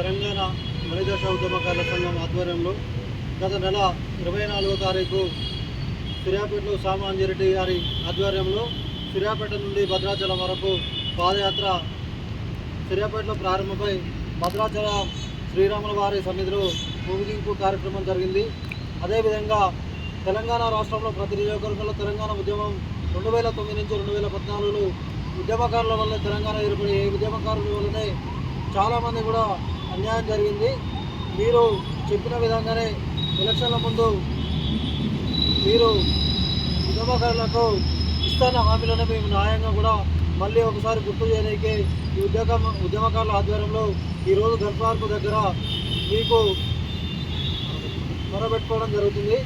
తెలంగాణ మణిదశ ఉద్యమకారుల సంఘం ఆధ్వర్యంలో గత నెల ఇరవై నాలుగో తారీఖు సూర్యాపేటలో సామాంజిరెడ్డి గారి ఆధ్వర్యంలో సూర్యాపేట నుండి భద్రాచలం వరకు పాదయాత్ర సూర్యాపేటలో ప్రారంభమై భద్రాచలం శ్రీరాముల వారి సన్నిధిలో ముగింపు కార్యక్రమం జరిగింది. అదేవిధంగా తెలంగాణ రాష్ట్రంలో ప్రతి నియోజకవర్గంలో తెలంగాణ ఉద్యమం రెండు వేల తొమ్మిది నుంచి రెండు వేల పద్నాలుగులో ఉద్యమకారుల వల్ల తెలంగాణ ఏర్పడి ఉద్యమకారుల వల్లనే చాలామంది కూడా అన్యాయం జరిగింది. మీరు చెప్పిన విధంగానే ఎలక్షన్ల ముందు మీరు ఉద్యమకారులకు ఇస్తున్న హామీలను మేము న్యాయంగా కూడా మళ్ళీ ఒకసారి గుర్తు చేయడానికి ఈ ఉద్యోగ ఉద్యమకారుల ఆధ్వర్యంలో ఈరోజు గర్భార్కు దగ్గర మీకు మొరబెట్టుకోవడం జరుగుతుంది.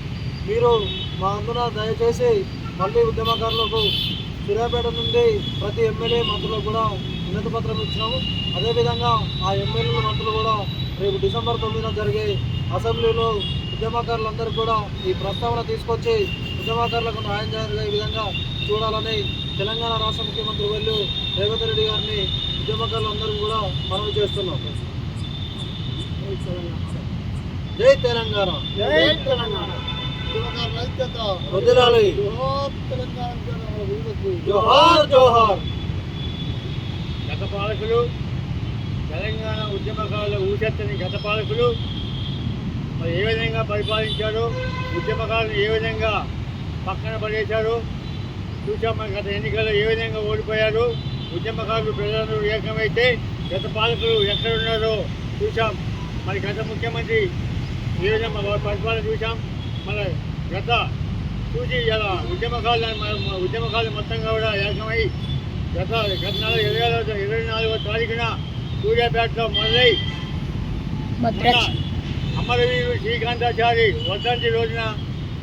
మీరు మా అందున దయచేసి మళ్ళీ ఉద్యమకారులకు సూర్యాపేట నుండి ప్రతి ఎమ్మెల్యే మంత్రులకు కూడా వినతి పత్రం ఇచ్చినాము. అదేవిధంగా ఆ ఎమ్మెల్యేల మంత్రులు కూడా రేపు డిసెంబర్ తొమ్మిదిన జరిగే అసెంబ్లీలో ఉద్యమకారులందరూ కూడా ఈ ప్రస్తావన తీసుకొచ్చి ఉద్యమకారులకు న్యాయం జరిగే విధంగా చూడాలని తెలంగాణ రాష్ట్ర ముఖ్యమంత్రి వెళ్ళు రేవంత్ రెడ్డి గారిని ఉద్యమకారులందరూ కూడా మనవి చేస్తున్నాం. జై తెలంగాణ. జై తెలంగాణ. తెలంగాణ. జోహార్ జోహార్. గత పాలకులు తెలంగాణ ఉద్యమకారుల ఊసెత్తని గత పాలకులు మరి ఏ విధంగా పరిపాలించారు ఉద్యమకారులు ఏ విధంగా పక్కన పడేశారు చూసాం మరి గత ఎన్నికల్లో ఏ విధంగా ఓడిపోయారు ఉద్యమకారులు ప్రజలు ఏకమైతే గత పాలకులు ఎక్కడున్నారో చూసాం మరి గత ముఖ్యమంత్రి ఏ విధంగా పరిపాలన చూసాం మన గత చూసి ఇలా ఉద్యమకారులు మన- ఉద్యమకారులు మొత్తంగా కూడా ఏకమై గత నెల ఇరవై ఇరవై నాలుగో తారీఖున సూర్యాపేటలో మొదలై అమరవీరు శ్రీకాంతాచారి వర్ధంతి రోజున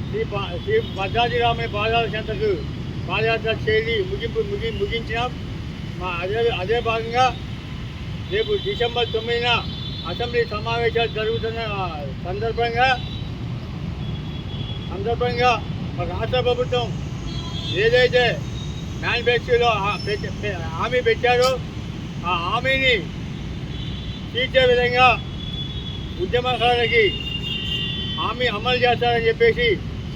శ్రీ శ్రీ భద్రాద్రిరామయ్య పాదాల చెంతకు పాదయాత్ర చేసి ముగింపు ముగి ముగించినాం. మా అదే అదే భాగంగా రేపు డిసెంబర్ తొమ్మిదిన అసెంబ్లీ సమావేశాలు జరుగుతున్న సందర్భంగా సందర్భంగా రాష్ట్ర ప్రభుత్వం ఏదైతే మేనిఫెస్టోలో పె- హామీ పెట్టారు. ఆ హామీని తీర్చే విధంగా ఉద్యమకారులకి హామీ అమలు చేస్తారని చెప్పేసి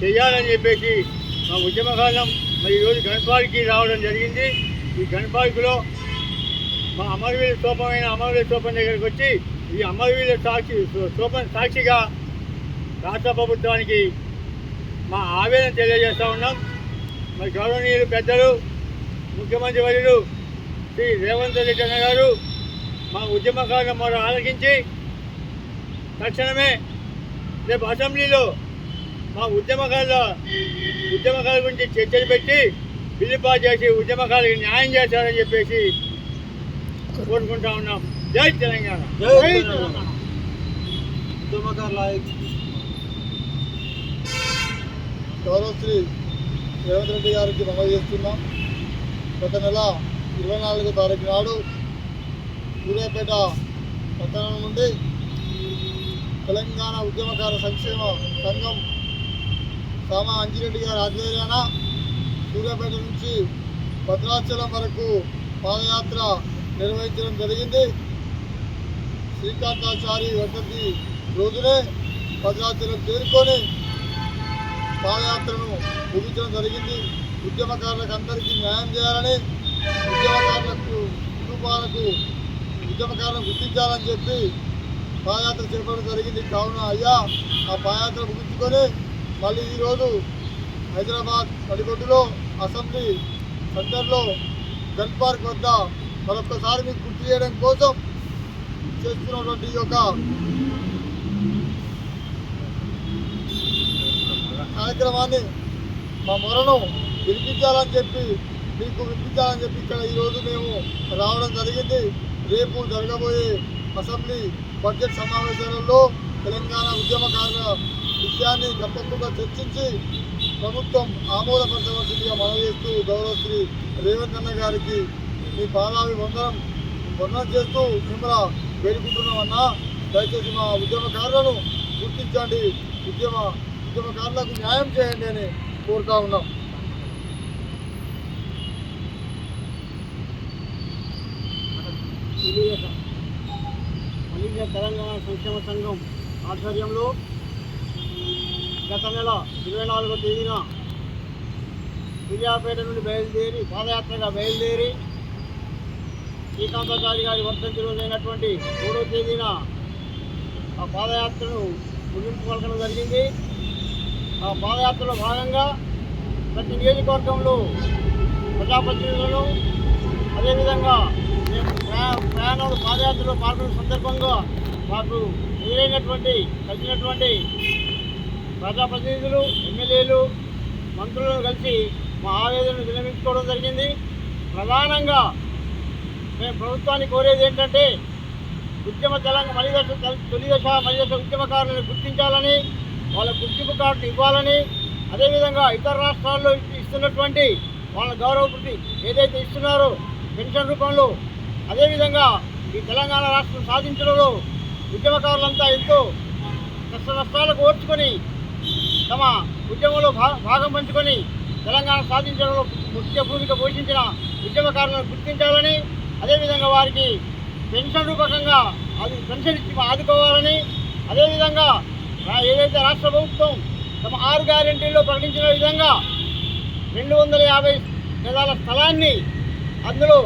చేయాలని చెప్పేసి మా ఉద్యమకాలం మరి ఈరోజు గణపాలకి రావడం జరిగింది. ఈ గణపాలకులో మా అమరవీర స్తూపమైన అమరవీర స్తూపం దగ్గరికి వచ్చి ఈ అమరవీర సాక్షి స్తూపం సాక్షిగా రాష్ట్ర ప్రభుత్వానికి మా ఆవేదన తెలియజేస్తూ ఉన్నాం. మరి గౌరవనీయులు పెద్దలు ముఖ్యమంత్రి వర్యులు శ్రీ రేవంత్ రెడ్డి అన్న గారు మా ఉద్యమకారుల మొర ఆలకించి తక్షణమే రేపు అసెంబ్లీలో మా ఉద్యమకారుల ఉద్యమకారుల గురించి చర్చలు పెట్టి బిల్లు పాస్ చేసి ఉద్యమకారులకు న్యాయం చేస్తారని చెప్పేసి కోరుకుంటా ఉన్నాం. జై తెలంగాణ. ఉద్యమకారుల గౌరవ శ్రీ రేవంత్ రెడ్డి గారికి నమోదు చేస్తున్నాం. గత నెల ఇరవై నాలుగో తారీఖు నాడు సూర్యాపేట పట్టణం నుండి తెలంగాణ ఉద్యమకార సంక్షేమ సంఘం సామా అంజిరెడ్డి గారి ఆధ్వర్యాన సూర్యాపేట నుంచి భద్రాచలం వరకు పాదయాత్ర నిర్వహించడం జరిగింది. శ్రీకాంతాచారి వర్ధంతి రోజునే భద్రాచలం చేరుకొని పాదయాత్రను ముగించడం జరిగింది. ఉద్యమకారులకు అందరికీ న్యాయం చేయాలని ఉద్యమకారులకు కుటుంబాలకు ఉద్యమకారులను గుర్తించాలని చెప్పి పాదయాత్ర చేపడం జరిగింది. కావున అయ్యా ఆ పాదయాత్ర ముగించుకొని మళ్ళీ ఈరోజు హైదరాబాద్ నడిగొడ్డులో అసెంబ్లీ సెంటర్లో గన్ పార్క్ వద్ద మరొక్కసారి మీకు గుర్తు చేయడం కోసం చేస్తున్నటువంటి ఈ యొక్క కార్యక్రమాన్ని మా మొరను వినిపించాలని చెప్పి మీకు వినిపించాలని చెప్పి ఇక్కడ ఈరోజు మేము రావడం జరిగింది. రేపు జరగబోయే అసెంబ్లీ బడ్జెట్ సమావేశాలలో తెలంగాణ ఉద్యమకారుల విషయాన్ని తప్పకుండా చర్చించి ప్రభుత్వం ఆమోదపరచవలసిందిగా మనవి చేస్తూ గౌరవశ్రీ రేవంత్ అన్న గారికి మీ పాదావి వందనం వందనం చేస్తూ మిమ్మల్ని వేడుకుంటున్నామన్నా దయచేసి మా ఉద్యమకారులను గుర్తించండి. ఉద్యమ ఉద్యమకారులకు న్యాయం చేయండి అని కోరుతా ఉన్నాం. తెలియజేశాం. భారతీయ తెలంగాణ సంక్షేమ సంఘం ఆధ్వర్యంలో గత నెల ఇరవై నాలుగో తేదీన సూర్యాపేట నుండి బయలుదేరి పాదయాత్రగా బయలుదేరి శ్రీకాంతాచారి గారి వర్ధంతి రోజైనటువంటి మూడో తేదీన ఆ పాదయాత్రను ముగింపు పలకడం జరిగింది. ఆ పాదయాత్రలో భాగంగా ప్రతి నియోజకవర్గంలో ప్రజాప్రతినిధులను అదేవిధంగా మేము ప్రయా ప్రయాణంలో పాదయాత్రలో పాల్గొన్న సందర్భంగా మాకు ఎదురైనటువంటి కలిసినటువంటి ప్రజాప్రతినిధులు ఎమ్మెల్యేలు మంత్రులను కలిసి మా ఆవేదనను విన్నవించుకోవడం జరిగింది. ప్రధానంగా మేము ప్రభుత్వాన్ని కోరేది ఏంటంటే ఉద్యమ తెలంగాణ మలిదశ తొలి దశ మలిదశ ఉద్యమకారులను గుర్తించాలని వాళ్ళ గుర్తింపు కార్డు ఇవ్వాలని అదేవిధంగా ఇతర రాష్ట్రాల్లో ఇస్తున్నటువంటి వాళ్ళ గౌరవ వృత్తి ఏదైతే ఇస్తున్నారో పెన్షన్ రూపంలో అదేవిధంగా ఈ తెలంగాణ రాష్ట్రం సాధించడంలో ఉద్యమకారులంతా ఎంతో కష్ట నష్టాలకు ఓర్చుకొని తమ ఉద్యమంలో భాగం పంచుకొని తెలంగాణ సాధించడంలో ముఖ్య భూమిక పోషించిన ఉద్యమకారులను గుర్తించాలని అదేవిధంగా వారికి పెన్షన్ రూపకంగా అది పెన్షన్ ఇచ్చి ఆదుకోవాలని అదేవిధంగా ఏదైతే రాష్ట్ర ప్రభుత్వం తమ ఆరు గ్యారెంటీల్లో ప్రకటించిన విధంగా రెండు వందల యాభై గదాల స్థలాన్ని అందులో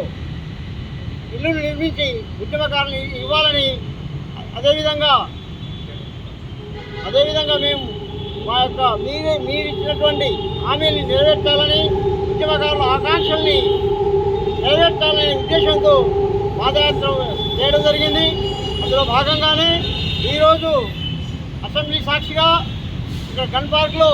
ఇల్లులు నిర్మించి ఉద్యమకారులు ఇవ్వాలని అదేవిధంగా అదేవిధంగా మేము మా యొక్క మీరే మీరు ఇచ్చినటువంటి హామీని నెరవేర్చాలని ఉద్యమకారుల ఆకాంక్షల్ని నెరవేర్చాలనే ఉద్దేశంతో పాదయాత్ర చేయడం జరిగింది. అందులో భాగంగానే ఈరోజు అసెంబ్లీ సాక్షిగా ఇక్కడ గన్ పార్క్లో